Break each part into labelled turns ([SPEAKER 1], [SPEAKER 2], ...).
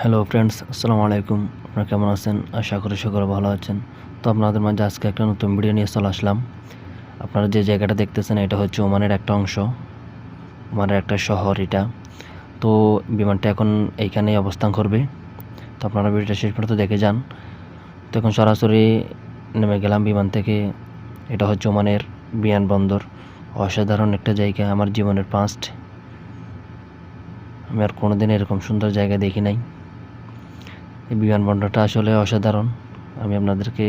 [SPEAKER 1] Hello friends আসসালামু আলাইকুম আপনারা কেমন আছেন? আশা করি সকলে ভালো আছেন। তো আপনাদের মাঝে আজকে একটা নতুন ভিডিও নিয়ে চলে আসলাম। আপনারা যে জায়গাটা দেখতেছেন, এটা হচ্ছে ওমানের একটা অংশ। ওমানের একটা শহর এটা। তো বিমানটা এখন এইখানেই অবস্থান করবে। তো আপনারা ভিডিওটা শেষ পর্যন্ত দেখে যান। তো এখন সরাসরি নেমে গেলাম বিমান থেকে। এটা হচ্ছে ওমানের বিমানবন্দর অসাধারণ একটা জায়গা, আমার জীবনের পাস্ট আমি আর কোনোদিন এরকম সুন্দর জায়গা দেখি নাই। এই বিমানবন্দরটা আসলে অসাধারণ। আমি আপনাদেরকে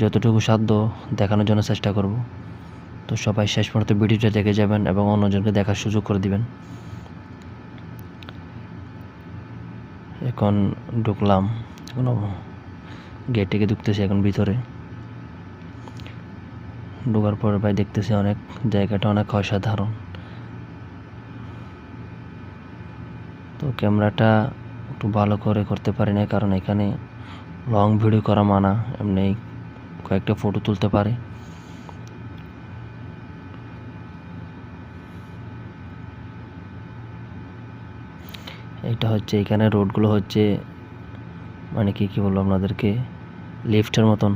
[SPEAKER 1] যতটুকু সাধ্য দেখানোর জন্য চেষ্টা করব। তো সবাই শেষ পর্যন্ত ভিডিওটা দেখে যাবেন এবং অন্যজনকে দেখার সুযোগ করে দিবেন। এখন ঢুকলাম। এখন গেট থেকে ঢুকতেছি এখন ভিতরে। ঢোকার পর ভাই দেখতেছি অনেক জায়গাটা অনেক অসাধারণ। তো ক্যামেরাটা একটু ভালো করে করতে পারি না কারণ এখানে লং ভিডিও করা মানা, এমনি কয়েকটা ফটো তুলতে পারে। এটা হচ্ছে, এখানে রোডগুলো হচ্ছে মানে কি কি বলব আপনাদেরকে লিফটের মতন।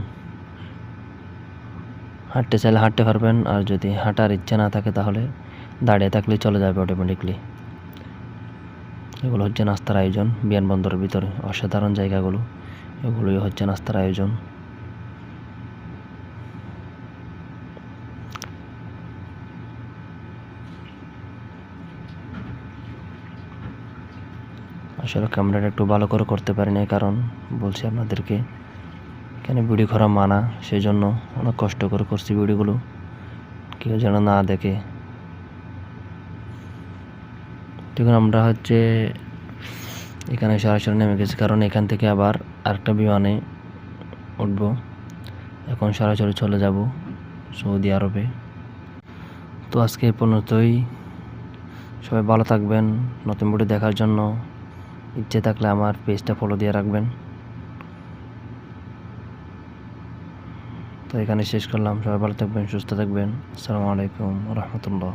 [SPEAKER 1] হাঁটতে চাইলে হাঁটতে পারবেন, আর যদি হাঁটার ইচ্ছা না থাকে তাহলে দাঁড়িয়ে থাকলে চলে যাবে অটোমেটিকলি এগুলো হচ্ছে নাস্তার আয়োজন, বিমানবন্দরের ভিতরে অসাধারণ জায়গাগুলো। এগুলোই হচ্ছে নাস্তার আয়োজন। আসলে ক্যামেরাটা একটু ভালো করে করতে পারি না কারণ বলছি আপনাদেরকে, এখানে ভিডিও করা মানা সেই জন্য অনেক কষ্ট করে করছি ভিডিওগুলো। কেউ যেন না দেখে দেখুন আমরা হচ্ছে এখানে সরাসরি নেমে গেছি, কারণ এখান থেকে আবার আরেকটা বিমানে উঠবো। এখন সরাসরি চলে যাব সৌদি আরবে। তো আজকে পর্যন্তই। সবাই ভালো থাকবেন, নতুন ভিডিও দেখার জন্য। ইচ্ছে থাকলে আমার পেজটা ফলো দিয়ে রাখবেন। তো এখানে শেষ করলাম। সবাই ভালো থাকবেন, সুস্থ থাকবেন। আসসালামু আলাইকুম রহমতুল্লাহ।